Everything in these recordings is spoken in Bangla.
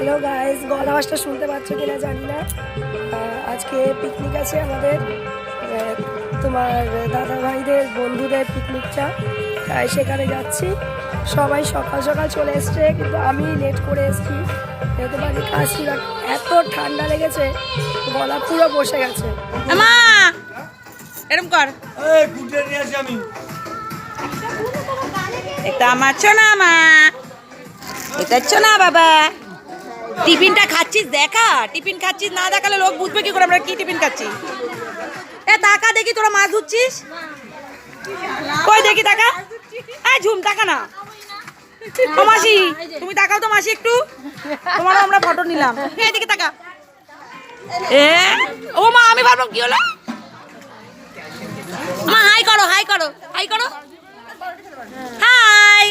হ্যালো গাইস গলা আওয়াজটা শুনতে পাচ্ছ কিনা জানি না। আহ, আজকে পিকনিক আছে আমাদের। আহ, তোমার দাদা ভাইদের বন্ধুদের পিকনিকটা তাই সেখানে যাচ্ছি। সবাই সকাল সকাল চলে এসছে কিন্তু আমি লেট করে এসেছি। যেহেতু বাড়ি কাজ ছিল এত ঠান্ডা লেগেছে গলা পুরো বসে গেছে। মা! এরম কর। আমি। এটা আমার না মা। এটা না বাবা। টিফিনটা খাচ্ছিস? দেখা। টিফিন খাচ্ছিস? না দেখালে লোক বুঝবে কি করে আমরা কি টিফিন খাচ্ছি? এ টাকা দেখি তোরা মাছ ধুচ্ছিস? কই দেখি টাকা এই ঝুম টাকা না। ও মাসি, তুমি তাকাও তো মাসি একটু। তোমারও আমরা ফটো নিলাম। এই দিকে টাকা এ, ও মা, আমি ভাবলাম কি হলো? মা হাই করো হাই করো হাই করো। হাই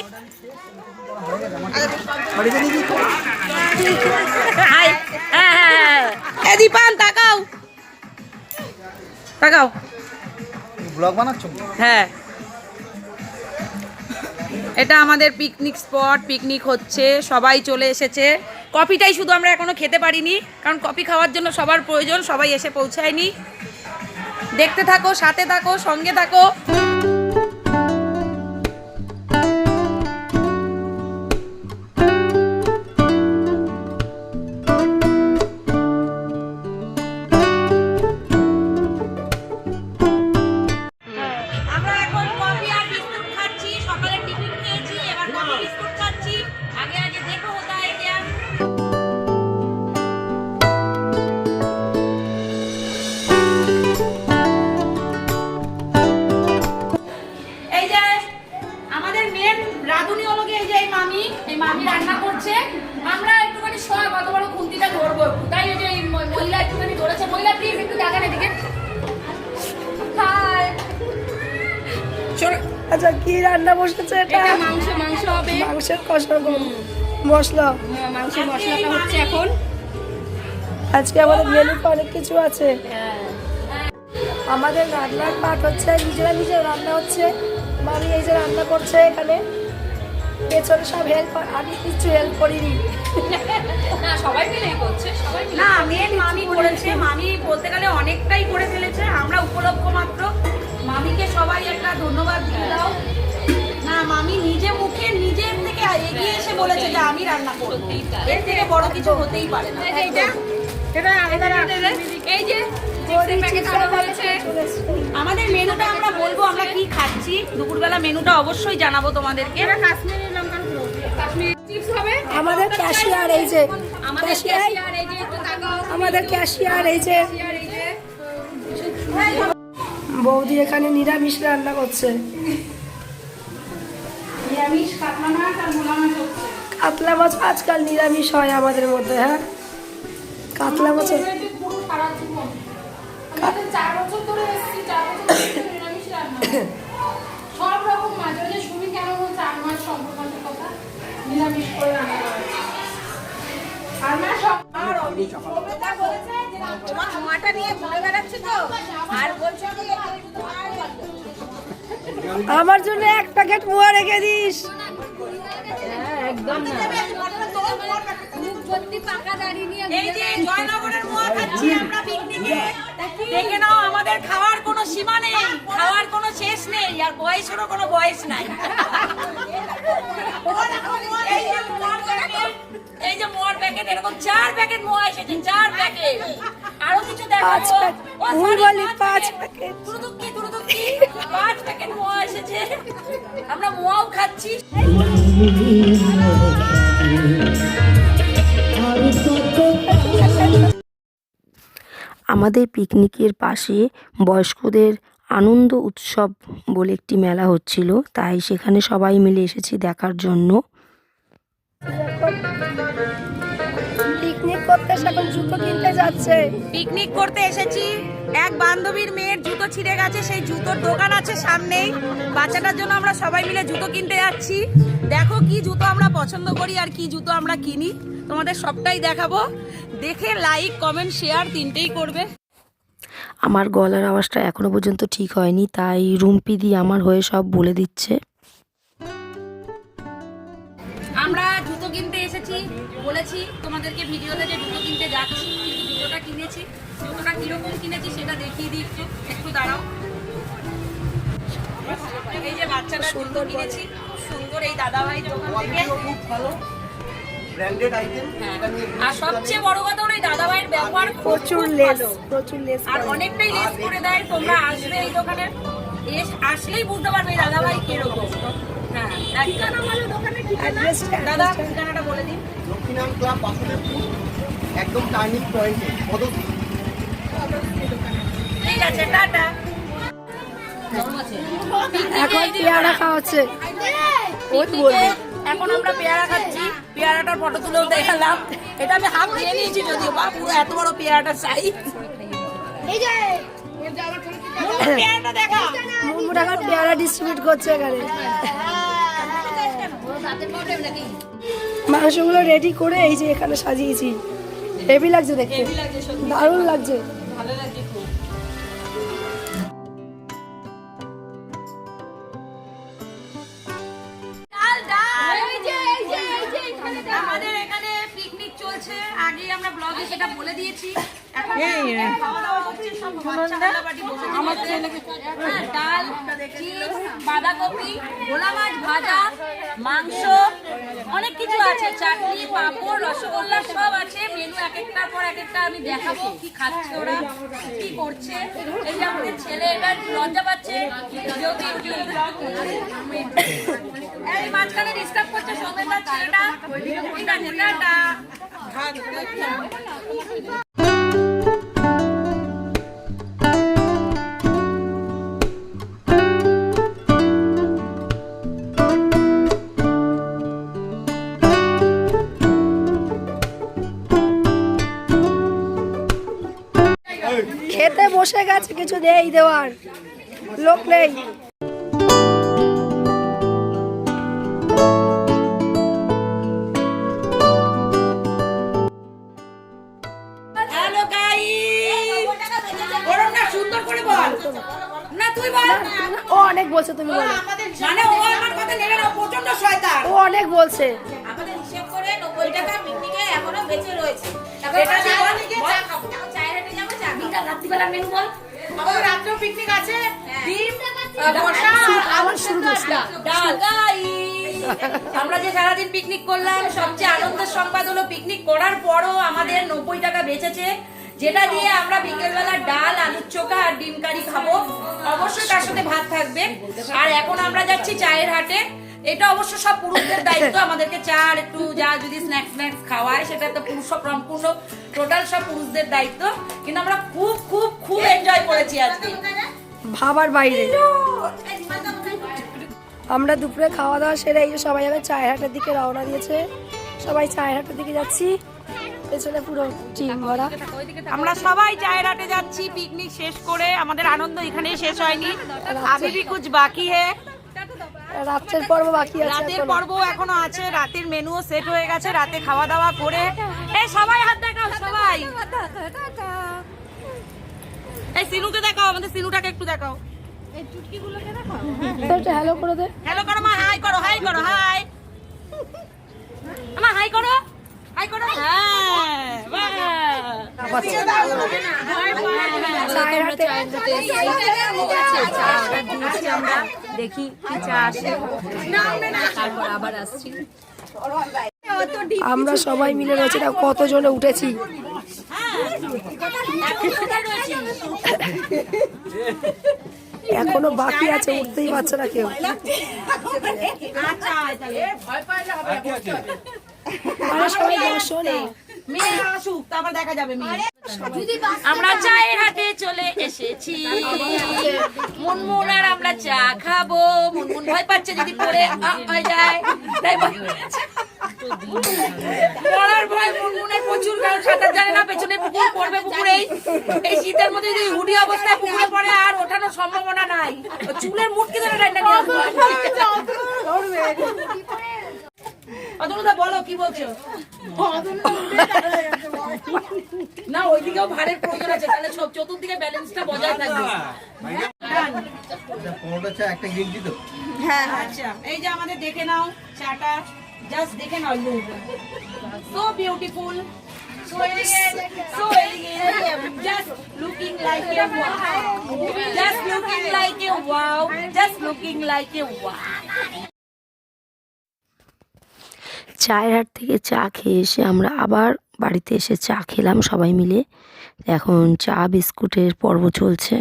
এ দীপান তাকাও। তাকাও। ব্লগ বানাচ্ছ? হ্যাঁ। এটা আমাদের পিকনিক স্পট পিকনিক হচ্ছে সবাই চলে এসেছে। কফিটাই শুধু আমরা এখনও খেতে পারিনি কারণ কফি খাওয়ার জন্য সবার প্রয়োজন সবাই এসে পৌঁছায়নি। দেখতে থাকো সাথে থাকো সঙ্গে থাকো। মাংসের কষা গরম মশলা মাংস মশলাটা হচ্ছে এখন। আজকে আমাদের মেনুতে অনেক কিছু আছে। আমাদের রান্নার পাট হচ্ছে নিজেরা নিজেরা রান্না হচ্ছে। মামি এই যে রান্না করছে এখানে। পেছনে সব হেল্প আমি কিছু হেল্প করিনি। না সবাই মিলেই করছে সবাই মিলে না মেন মামি করেছে মামি বলতে গেলে অনেকটাই করে ফেলেছে আমরা উপলক্ষ মাত্র। মামিকে সবাই একটা ধন্যবাদ বলেছে যে আমি রান্না করব। এর থেকে বড় কিছু হতেই পারে না। এইটা এটা এটা এই যে চিপসের প্যাকেট আনা হয়েছে আমাদের মেনুটা আমরা বলব আমরা কি খাচ্ছি? দুপুরবেলা মেনুটা অবশ্যই জানাব তোমাদেরকে। কাশ্মীরি লঙ্কার গুঁড়ো। কাশ্মীরি চিপস হবে। আমাদের ক্যাশিয়ার এই যে আমাদের ক্যাশিয়ার। এই যে ক্যাশিয়ার এই বৌদি এখানে নিরামিষ রান্না করছে। নিরামিষ কাতলা মাছ আর মোলা মাছ হচ্ছে। কাতলা মাছ আজকাল নিরামিষ হয় আমাদের মধ্যে হ্যাঁ? কাতলা মাছ সব রকম কেন বলছে আর সম্পর্কের কথা? নিরামিষ করে রান্না করা আমার জন্য এক প্যাকেট মোয়া রেখে দিস। এই যে জয়নগরের মোয়া খাচ্ছি আমরা পিকনিকে দেখে নাও আমাদের খাওয়ার কোনো সীমা নেই খাওয়ার কোনো শেষ নেই আর বয়সেরও কোনো বয়স নাই। এই যে মোয়ার প্যাকেট, এরকম চার প্যাকেট মোয়া এসেছে চার প্যাকেট আরও কিছু দেখো পাঁচ প্যাকেট। পাঁচ আমাদের পিকনিকের পাশে বয়স্কদের আনন্দ উৎসব বলে একটি মেলা হচ্ছিল, তাই সেখানে সবাই মিলে এসেছি দেখার জন্য। পিকনিক করতে এখন জুতো কিনতে যাচ্ছে। পিকনিক করতে এসেছি। এক বান্ধবীর মেয়ের জুতো ছিঁড়ে গেছে সেই জুতোর দোকান আছে সামনেই। বাচ্চাটার জন্য আমরা সবাই মিলে জুতো কিনতে যাচ্ছি। দেখো কি জুতো আমরা পছন্দ করি আর কি জুতো আমরা কিনি। তোমাদের সবটাই দেখাবো। দেখে লাইক কমেন্ট শেয়ার তিনটেই করবে। আমার গলার আওয়াজটা এখনও পর্যন্ত ঠিক হয়নি তাই রুম্পি দি আমার হয়ে সব বলে দিচ্ছে। আমরা বলেছি তোমাদেরকে ভিডিওতে যে জুতো কিনতে যাচ্ছি কিন্তু জুতোটা কিনেছি জুতোটা কীরকম কিনেছি সেটা দেখিয়ে দিই একটু একটু দাঁড়াও। এই যে বাচ্চাটা জুতো কিনেছি সুন্দর এই দাদাভাই দোকান থেকে খুব ভালো। নিয়ে আর সবচেয়ে বড় কথা হলো এই দাদাভাইয়ের ব্যবহার প্রচুর লেস প্রচুর লেস আর অনেকটাই লেস করে দেয় তোমরা আসবে এই দোকানে। আসলেই বুঝতে পারবে দাদাভাই কীরকম। হ্যাঁ ঠিকানা বলো দোকানে ঠিকানা। দাদা ঠিকানাটা বলে দিন। দক্ষিণাম ক্লাব বাসুদেবপুর একদম টার্নিং পয়েন্টে ঠিক আছে টাটা। এখন পেয়ারা খাওয়াচ্ছে। ওই এখন আমরা পেয়ারা খাচ্ছি পেয়ারাটার ফটো তুলেও দেখালাম। এটা আমি হাফ নিয়ে নিয়েছি যদিও বা পুরো এত বড় সাইজ পেয়ারাটা টাকার পেয়ারা ডিস্ট্রিবিউট করছে এখানে। মাংসগুলো রেডি করে এই যে এখানে সাজিয়েছি। হেভি লাগছে দেখতে। দারুণ লাগছে। ভালো লাগছে। আগে আমরা ব্লগে সেটা বলে দিয়েছি। হ্যাঁ, ডাল বাঁধাকপি ভোলা মাছ ভাজা মাংস অনেক কিছু আছে। চাটনি পাঁপড় রসগোল্লা সব আছে। মেনু এক একটার পর এক একটা আমি দেখাবো কি খাচ্ছে ওরা কি করছে। এই যে আমাদের ছেলে এবার লজ্জা পাচ্ছে। মাঝখানে ডিস্টার্ব করছে সৌমেন্দার ছেলেটা। ঠিক আছে টাটা। খেতে বসে গেছে কিছু দেই দেওয়ার। লোক নেই। করে না? তুই বল। ও অনেক বলছে তুমি বলো। মানে ও আমার কথা নেবে না প্রচণ্ড শয়তান। ও অনেক বলছে। আমাদের হিসেব করে নব্বই টাকা পিকনিকে এখনও বেঁচে রয়েছে। এটা দিয়ে বল, বল। চায়ের হাটে যাব চা খাব। রাত্রিবেলা মেনু বল। আমাদের রাত্রেও পিকনিক আছে। ডিম বসা আবার শুরু ডাল। গাইস আমরা যে সারাদিন পিকনিক করলাম সবচেয়ে আনন্দের সংবাদ হলো পিকনিক করার পরও আমাদের নব্বই টাকা বেঁচেছে। যেটা দিয়ে আমরা বিকেলবেলা ডাল আলুর চোখা আর ডিম কারি খাব। অবশ্যই তার সাথে ভাত থাকবে। আর এখন আমরা যাচ্ছি চায়ের হাটে। এটা অবশ্য সব পুরুষদের দায়িত্ব আমাদেরকে চা আর একটু যা যদি স্ন্যাক্স স্ন্যাক্স খাওয়ায় সেটা তো পুরুষ সম্পূর্ণ টোটাল সব পুরুষদের দায়িত্ব। কিন্তু আমরা খুব খুব খুব এনজয় করেছি আজকে। ভাবার বাইরে। আমরা দুপুরে খাওয়া দাওয়া সেরে এই যে সবাই আবার চায়ের হাটের দিকে রওনা দিয়েছে। সবাই চায়ের হাটের দিকে যাচ্ছি। পেছনে পুরো টিম আমরা সবাই জায়রাটে যাচ্ছি পিকনিক শেষ করে আমাদের আনন্দ এখানেই শেষ হয়নি। আবিবি কুচ বাকি হে। রাতের পর্ব বাকি আছে রাতের পর্ব এখনও আছে রাতের মেনুও সেট হয়ে গেছে রাতে খাওয়া দাওয়া করে। এই সবাই হাত দেখাও সবাই। এই সিনুকে দেখাও আমাদের সিনুটাকে একটু দেখাও। এই চুটকিগুলোকে দেখাও? একটু হ্যালো করে দে। হ্যালো করো মা হাই করো হাই করো হাই আমা হাই করো। দেখি কি চা আসে। তারপর আবার আসছি। আমরা সবাই মিলে রয়েছে না কতজনে উঠেছি? এখনও বাকি আছে উঠতেই পারছে না কেউ। আমরা চায়ের হাটে চলে এসেছি। মুনমুন আর আমরা চা খাব। মুনমুন ভয় পাচ্ছে যদি পড়ে হয়ে যায়। তাই ভয় পেয়েছে। পড়ার ভয় মুনমুনের প্রচুর কারণ সাঁতার জানে না পেছনে পুকুর পড়বে পুকুরেই এই শীতের মধ্যে যদি হুডি অবস্থায় পুকুরে পড়ে আর ওঠানোর সম্ভাবনা নাই। ও চুলের মুটকি ধরে নিয়ে অতনুদা বলো কি বলছো? না ওইদিকেও ভারের প্রয়োজন আছে তাহলে সব চতুর্দিকে ব্যালেন্সটা বজায় থাকবে। একটা টি তো। আচ্ছা এই যে আমাদের দেখে নাও চাটা জাস্ট দেখে নাও look so beautiful so elegant so elegant just looking like a wow. Just looking like a wow just looking like a wow. চায়ের হাট থেকে চা খেয়ে এসে আমরা আবার বাড়িতে এসে চা খেলাম সবাই মিলে। এখন চা বিস্কুটের পর্ব চলছে।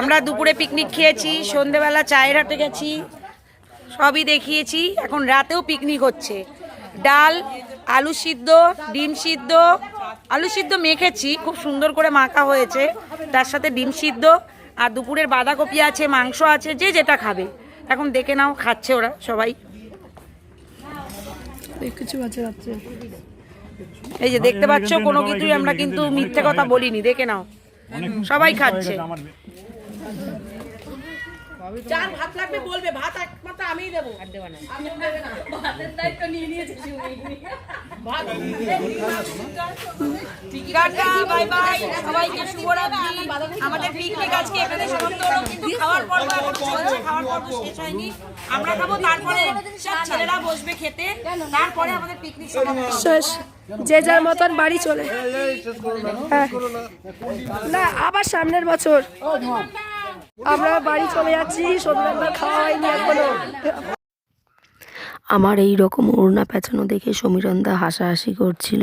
আমরা দুপুরে পিকনিক খেয়েছি, সন্ধেবেলা চায়ের হাটে গেছি, সবই দেখিয়েছি। এখন রাতেও পিকনিক হচ্ছে। ডাল, আলু সিদ্ধ, ডিম সিদ্ধ আলু সিদ্ধ মেখেছি খুব সুন্দর করে মাখা হয়েছে। তার সাথে ডিম সিদ্ধ আর দুপুরের বাঁধাকপি আছে মাংস আছে যে যেটা খাবে। এখন দেখে নাও খাচ্ছে ওরা সবাই। কিছু আছে এই যে দেখতে পাচ্ছ কোনো কিছুই আমরা কিন্তু মিথ্যে কথা বলিনি। দেখে নাও। সবাই খাচ্ছে। যার ভাত লাগবে বলবে ভাত একমাত্র আমিই দেবো। আর দেবো না। টাটা বাই বাই সবাইকে শুভরাত্রি। আমাদের পিকনিক আজকে এখানে সমাপ্ত হলো কিন্তু খাওয়ার পর্ব এখন চলছে খাওয়ার পর্ব শেষ হয়নি। আমরা খাব তারপরে সব ছেলেরা বসবে খেতে। তারপরে আমাদের পিকনিক শেষ। যে যার মতন বাড়ি চলে। হ্যাঁ। না আবার সামনের বছর। আমরা বাড়ি চলে যাচ্ছি, সন্ধ্যাবেলা খাওয়া এখনও। আমার এই রকম ওড়না পেঁচানো দেখে সমীরন্দা হাসাহাসি করছিল।